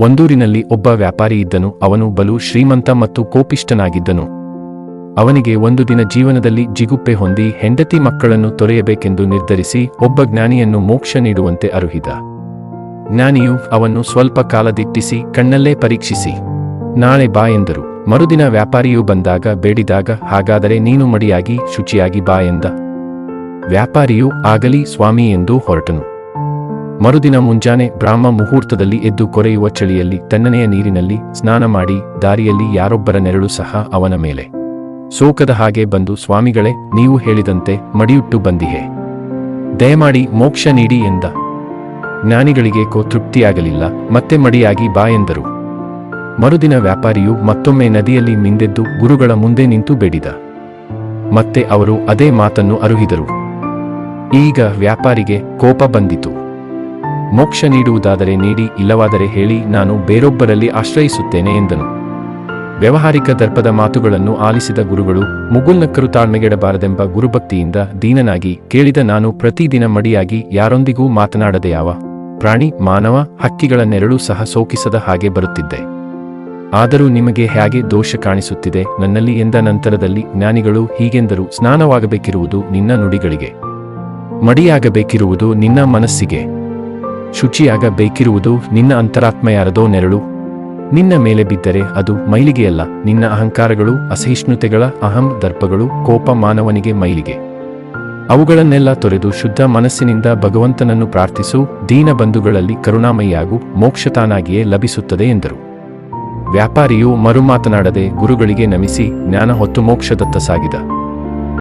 ಒಂದೂರಿನಲ್ಲಿ ಒಬ್ಬ ವ್ಯಾಪಾರಿ ಇದ್ದನು, ಅವನು ಬಲು ಶ್ರೀಮಂತ ಮತ್ತು ಕೋಪಿಷ್ಟನಾಗಿದ್ದನು ಅವನಿಗೆ ಒಂದು ದಿನ ಜೀವನದಲ್ಲಿ ಜಿಗುಪ್ಪೆ ಹೊಂದಿ ಹೆಂಡತಿ ಮಕ್ಕಳನ್ನು ತೊರೆಯಬೇಕೆಂದು ನಿರ್ಧರಿಸಿ ಒಬ್ಬ ಜ್ಞಾನಿಯನ್ನು ಮೋಕ್ಷ ನೀಡುವಂತೆ ಅರುಹಿದ. ಜ್ಞಾನಿಯು ಅವನ್ನು ಸ್ವಲ್ಪ ಕಾಲ ದಿಟ್ಟಿಸಿ ಕಣ್ಣಲ್ಲೇ ಪರೀಕ್ಷಿಸಿ. ನಾಳೆ ಬಾ ಎಂದರು. ಮರುದಿನ ವ್ಯಾಪಾರಿಯು ಬಂದಾಗ ಬೇಡಿದಾಗ, ಹಾಗಾದರೆ ನೀನು ಮಡಿಯಾಗಿ, ಶುಚಿಯಾಗಿ ಬಾ ಎಂದ. ವ್ಯಾಪಾರಿಯು, ಆಗಲಿ ಸ್ವಾಮಿ ಎಂದು ಹೊರಟನು. ಮರುದಿನ ಮುಂಜಾನೆ ಬ್ರಾಹ್ಮ ಮುಹೂರ್ತದಲ್ಲಿ ಎದ್ದು ಕೊರೆಯುವ ಚಳಿಯಲ್ಲಿ ತಣ್ಣನೆಯ ನೀರಿನಲ್ಲಿ ಸ್ನಾನ ಮಾಡಿ ದಾರಿಯಲ್ಲಿ ಯಾರೊಬ್ಬರ ನೆರಳು ಸಹ ಅವನ ಮೇಲೆ. ಸೋಕದ ಹಾಗೆ ಬಂದು, ಸ್ವಾಮಿಗಳೇ, ನೀವು ಹೇಳಿದಂತೆ ಮಡಿಯುಟ್ಟು ಬಂದಿಹೆ. ದಯಮಾಡಿ ಮೋಕ್ಷ ನೀಡಿ ಎಂದ. ಜ್ಞಾನಿಗಳಿಗೆ ಕೋ ತೃಪ್ತಿಯಾಗಲಿಲ್ಲ, ಮತ್ತೆ ಮಡಿಯಾಗಿ ಬಾ ಎಂದರು. ಮರುದಿನ ವ್ಯಾಪಾರಿಯು ಮತ್ತೊಮ್ಮೆ ನದಿಯಲ್ಲಿ ಮಿಂದೆದ್ದು ಗುರುಗಳ ಮುಂದೆ ನಿಂತು ಬೇಡಿದ. ಮತ್ತೆ ಅವರು ಅದೇ ಮಾತನ್ನು ಅರುಹಿದರು. ಈಗ ವ್ಯಾಪಾರಿಗೆ ಕೋಪ ಬಂದಿತು. ಮೋಕ್ಷ ನೀಡುವುದಾದರೆ ನೀಡಿ, ಇಲ್ಲವಾದರೆ ಹೇಳಿ, ನಾನು ಬೇರೊಬ್ಬರಲ್ಲಿ ಆಶ್ರಯಿಸುತ್ತೇನೆ ಎಂದನು. ವ್ಯವಹಾರಿಕ ದರ್ಪದ ಮಾತುಗಳನ್ನು ಆಲಿಸಿದ ಗುರುಗಳು ಮುಗುಲ್ನಕ್ಕರು ತಾಳ್ಮೆಗೆಡಬಾರದೆಂಬ ಗುರುಭಕ್ತಿಯಿಂದ ದೀನನಾಗಿ ಕೇಳಿದ ನಾನು ಪ್ರತಿದಿನ ಮಡಿಯಾಗಿ ಯಾರೊಂದಿಗೂ ಮಾತನಾಡದೆ ಯಾವ ಪ್ರಾಣಿ, ಮಾನವ, ಹಕ್ಕಿಗಳ ನೆರಳು ಸಹ ಸೋಕಿಸದ ಹಾಗೆ ಬರುತ್ತಿದ್ದೆ. ಆದರೂ ನಿಮಗೆ ಹೇಗೆ ದೋಷ ಕಾಣಿಸುತ್ತಿದೆ? ನನ್ನಲ್ಲಿ ಎಂದ ನಂತರದಲ್ಲಿ ಜ್ಞಾನಿಗಳು ಹೀಗೆಂದರು, ಸ್ನಾನವಾಗಬೇಕಿರುವುದು ನಿನ್ನ ನುಡಿಗಳಿಗೆ. ಮಡಿಯಾಗಬೇಕಿರುವುದು ನಿನ್ನ ಮನಸ್ಸಿಗೆ. ಶುಚಿಯಾಗಬೇಕಿರುವುದು ನಿನ್ನ ಅಂತರಾತ್ಮ ಯಾರದೋ ನೆರಳು. ನಿನ್ನ ಮೇಲೆ ಬಿದ್ದರೆ ಅದು ಮೈಲಿಗೆಯಲ್ಲ. ನಿನ್ನ ಅಹಂಕಾರಗಳು, ಅಸಹಿಷ್ಣುತೆಗಳ, ಅಹಂ ದರ್ಪಗಳು, ಕೋಪ ಮಾನವನಿಗೆ ಮೈಲಿಗೆ. ಅವುಗಳನ್ನೆಲ್ಲ ತೊರೆದು ಶುದ್ಧ ಮನಸ್ಸಿನಿಂದ ಭಗವಂತನನ್ನು ಪ್ರಾರ್ಥಿಸು. ದೀನ ಬಂಧುಗಳಲ್ಲಿ ಕರುಣಾಮಯಿಯಾಗು ಮೋಕ್ಷತಾನಾಗಿಯೇ ಲಭಿಸುತ್ತದೆ ಎಂದರು. ವ್ಯಾಪಾರಿಯು ಮರುಮಾತನಾಡದೆ ಗುರುಗಳಿಗೆ ನಮಿಸಿ ಜ್ಞಾನ ಹೊತ್ತು ಮೋಕ್ಷದತ್ತ ಸಾಗಿದ.